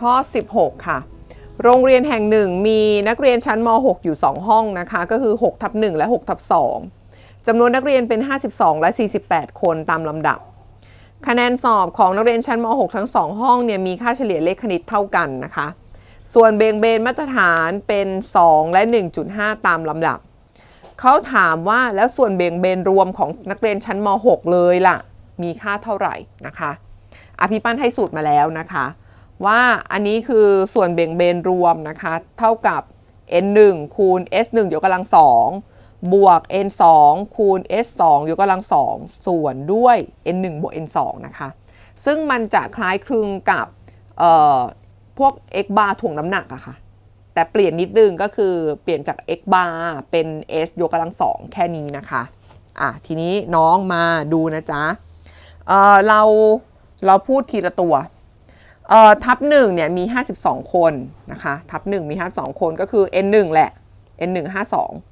ข้อ 16 ค่ะ โรงเรียนแห่งหนึ่งมีนักเรียนชั้นม .6 อยู่ 2 ห้องนะคะ ก็คือ6ทับ1และ6ทับ2จำนวนนักเรียนเป็น 52 และ 48 คนตามลำดับ คะแนนสอบของนักเรียนชั้นม .6 ทั้ง 2 ห้องเนี่ยมีค่าเฉลี่ยเลขคณิตเท่ากันนะคะ ส่วนเบงเบนมาตรฐานเป็น 2 และ 1.5 ตามลำดับเขาถามว่าแล้วส่วนเบงเบนรวมของนักเรียนชั้นม .6 เลยล่ะ มีค่าเท่าไหร่นะคะ อภิปันให้สูตรมาแล้วนะคะ ว่าอันนี้คือส่วนเบ่งเบนรวมนะคะ เท่ากับ n 1คูณ s 1ยกกำลัง2บวก n 2คูณ s 2ยกกำลัง2ส่วนด้วย n 1บวก n 2นะคะ ซึ่งมันจะคล้ายคลึงกับพวก x bar ถ่วงน้ำหนักอะค่ะ แต่เปลี่ยนนิดนึงก็คือเปลี่ยนจาก x bar เป็น s ยกกำลังสองแค่นี้นะคะอะทีนี้น้องมาดูนะจ๊ะเเราเราพูดทีละตัว เอ่อทับหนึ่งเนี่ยมี 52 คนนะคะทับหนึ่งมี 52 คนก็คือ n 1แหละ n 1 52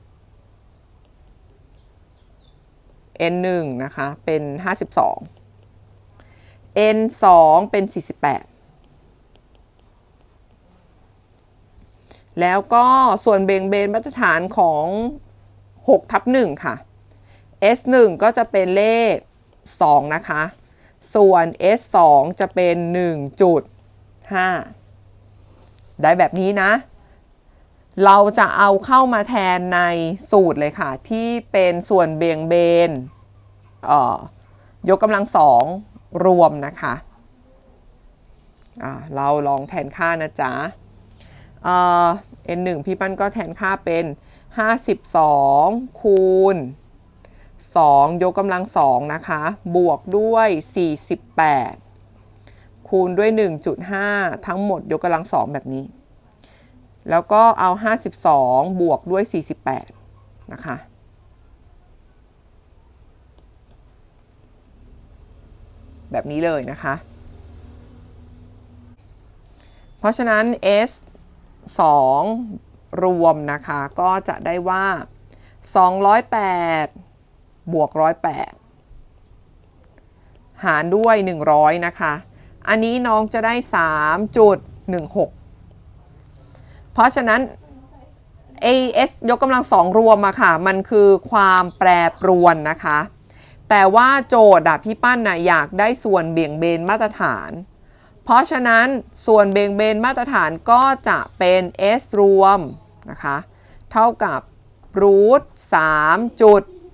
n 1นะคะเป็น 52 n 2เป็น 48 แล้วก็ส่วนเบงเบนมาตรฐานของ6ทับ1ค่ะ s 1ก็จะเป็นเลข 2 นะคะ ส่วน s 2 จะเป็น 1.5 ได้แบบนี้นะ เราจะเอาเข้ามาแทนในสูตรเลยค่ะ ที่เป็นส่วนเบี่ยงเบนเยกกำลังสองรวมนะคะอ่าเราลองแทนค่านะจ๊ะเอ่อ n 1พี่ปั้นก็แทนค่าเป็น 52 คูณ 2 ยกกำลัง2นะคะ บวกด้วย 48 คูณด้วย 1.5 ทั้งหมดยกกำลัง2แบบนี้ แล้วก็เอา 52 บวกด้วย 48 นะคะแบบนี้เลยนะคะ เพราะฉะนั้น s 2 รวมนะคะ ก็จะได้ว่า 208 บวก108หารด้วย 100 นะคะ อันนี้น้องจะได้ 3.16 เพราะฉะนั้น AS ยกกำลังสองรวมอะค่ะ มันคือความแปรปรวนนะคะ แต่ว่าโจทย์อะพี่ปั้นนะอยากได้ส่วนเบี่ยงเบนมาตรฐาน เพราะฉะนั้นส่วนเบี่ยงเบนมาตรฐานก็จะเป็น S รวมนะคะ เท่ากับรูท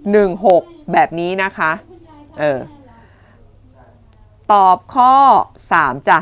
16 แบบนี้นะคะ เออ ตอบข้อ 3 จ้ะ